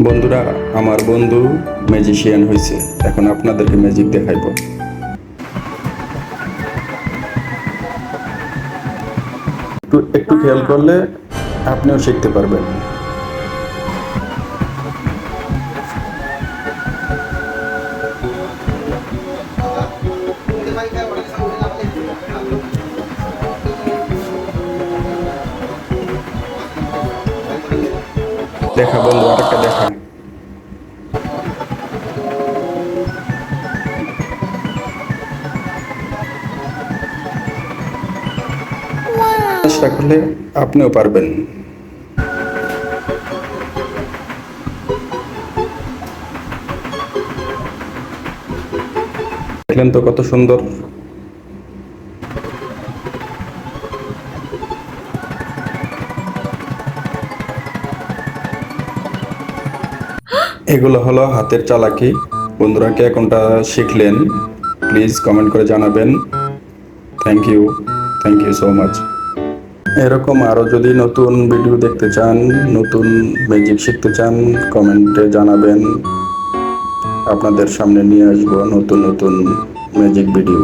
বন্ধুরা আমার বন্ধু ম্যাজিশিয়ান হয়েছে। এখন আপনাদেরকে ম্যাজিক দেখাইব। একটু একটু খেয়াল করলে আপনিও শিখতে পারবেন। দেখা বন্ধু আরেকটা দেখা। চেষ্টা করলে আপনিও পারবেন। দেখলেন তো কত সুন্দর এগুলো হলো হাতের চালাকি। বন্ধুরা, কে কোনটা শিখলেন? প্লিজ কমেন্ট করে জানাবেন। Thank you thank you so much এরকম আরও যদি নতুন ভিডিও দেখতে চান, নতুন ম্যাজিক শিখতে চান কমেন্টে জানাবেন। আপনাদের সামনে নিয়ে আসব নতুন নতুন ম্যাজিক ভিডিও